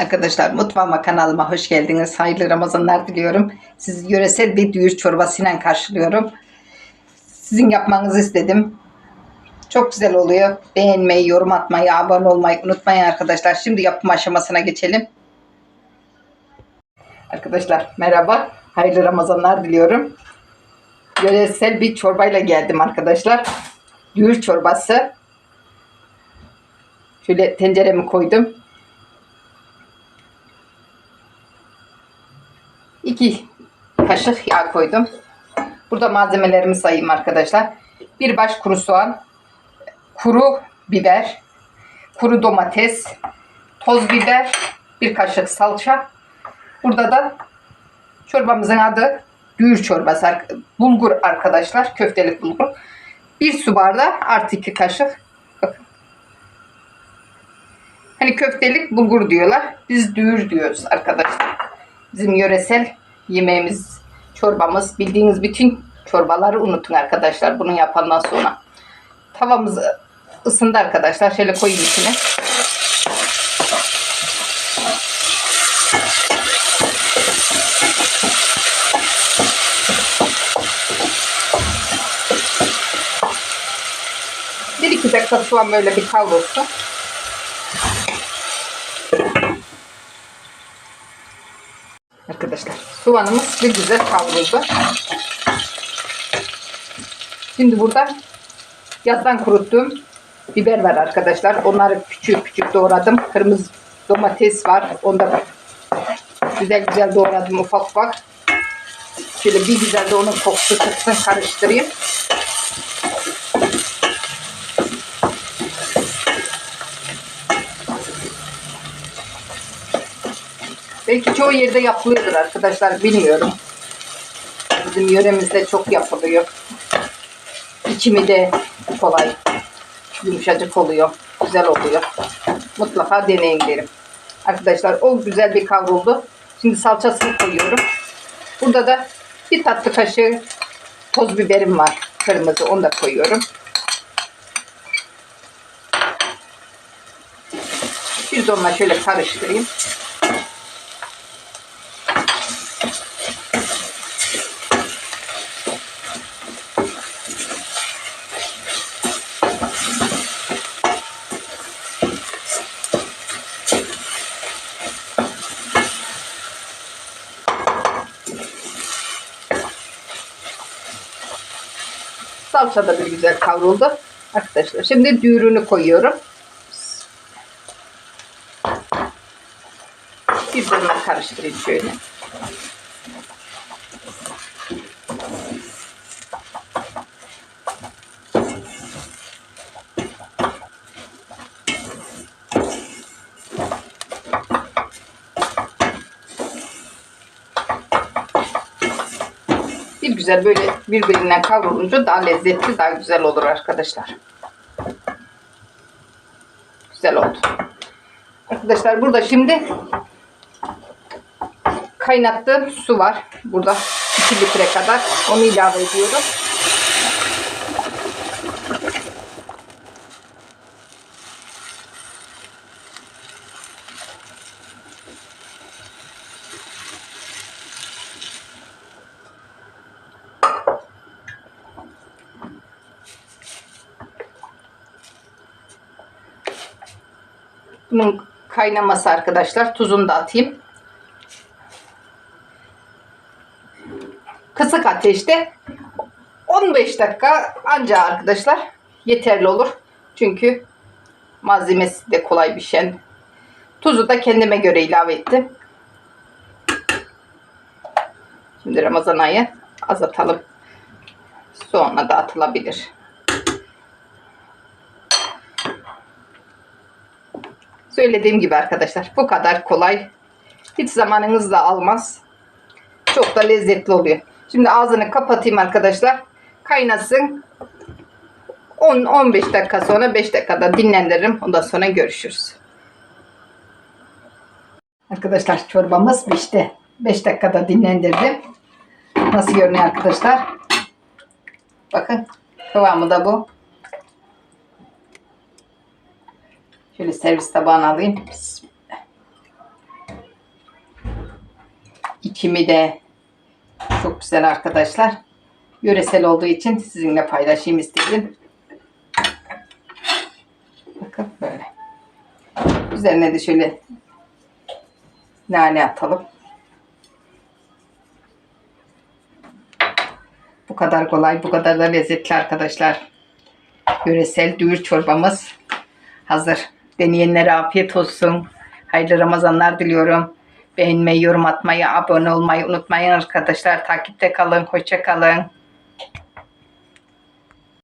Arkadaşlar mutfağıma kanalıma hoş geldiniz. Hayırlı Ramazanlar diliyorum. Sizi yöresel bir düğür çorbasıyla karşılıyorum. Sizin yapmanızı istedim. Çok güzel oluyor. Beğenmeyi, yorum atmayı, abone olmayı unutmayın arkadaşlar. Şimdi yapım aşamasına geçelim. Arkadaşlar merhaba. Hayırlı Ramazanlar diliyorum. Yöresel bir çorbayla geldim arkadaşlar. Düğür çorbası. Şöyle tenceremi koydum. 2 kaşık yağ koydum. Burada malzemelerimi sayayım arkadaşlar. Bir baş kuru soğan, kuru biber, kuru domates, toz biber, bir kaşık salça. Burada da çorbamızın adı düğür çorbası. Bulgur arkadaşlar. Köftelik bulgur. Bir su bardağı artı iki kaşık. Hani köftelik bulgur diyorlar. Biz düğür diyoruz arkadaşlar. Bizim yöresel yemeğimiz, çorbamız. Bildiğiniz bütün çorbaları unutun arkadaşlar. Bunu yapandan sonra. Tavamız ısındı arkadaşlar. Şöyle koyayım içine. Bir iki dakika soğan böyle bir kavrulsun. Arkadaşlar soğanımız bir güzel kavruldu. Şimdi burada yazdan kuruttuğum biber var arkadaşlar. Onları küçük küçük doğradım. Kırmızı domates var. Onu da güzel güzel doğradım ufak ufak. Şöyle bir güzel de onun kokusu çıksın karıştırayım. Belki çoğu yerde yapılıyordur arkadaşlar bilmiyorum. Bizim yöremizde çok yapılıyor. İçimi de kolay. Yumuşacık oluyor. Güzel oluyor. Mutlaka deneyin derim. Arkadaşlar o güzel bir kavruldu. Şimdi salçasını koyuyorum. Burada da bir tatlı kaşığı toz biberim var. Kırmızı onu da koyuyorum. Bir de onunla şöyle karıştırayım. Salça da bir güzel kavruldu. Arkadaşlar şimdi düğürünü koyuyorum. Birbirine karıştırayım şöyle. Güzel böyle birbirinden kavrulunca daha lezzetli, daha güzel olur arkadaşlar. Güzel oldu. Arkadaşlar burada şimdi kaynattığım su var. Burada 2 litre kadar. Onu ilave ediyorum. Bunun kaynaması arkadaşlar. Tuzunu da atayım. Kısık ateşte 15 dakika anca arkadaşlar yeterli olur. Çünkü malzemesi de kolay pişen. Tuzu da kendime göre ilave ettim. Şimdi Ramazan ayı azatalım. Sonra da atılabilir. Söylediğim gibi arkadaşlar bu kadar kolay. Hiç zamanınız da almaz. Çok da lezzetli oluyor. Şimdi ağzını kapatayım arkadaşlar. Kaynasın. 10-15 dakika sonra 5 dakikada dinlendiririm. Ondan sonra görüşürüz. Arkadaşlar çorbamız pişti. 5 dakikada dinlendirdim. Nasıl görünüyor arkadaşlar? Bakın kıvamı da bu. Şöyle servis tabağına alayım. Bismillah. İçimi de çok güzel arkadaşlar. Yöresel olduğu için sizinle paylaşayım istedim. Bakın böyle. Üzerine de şöyle nane atalım. Bu kadar kolay, bu kadar da lezzetli arkadaşlar. Yöresel düğür çorbamız hazır. Deneyenlere afiyet olsun. Hayırlı Ramazanlar diliyorum. Beğenmeyi, yorum atmayı, abone olmayı unutmayın arkadaşlar. Takipte kalın. Hoşça kalın.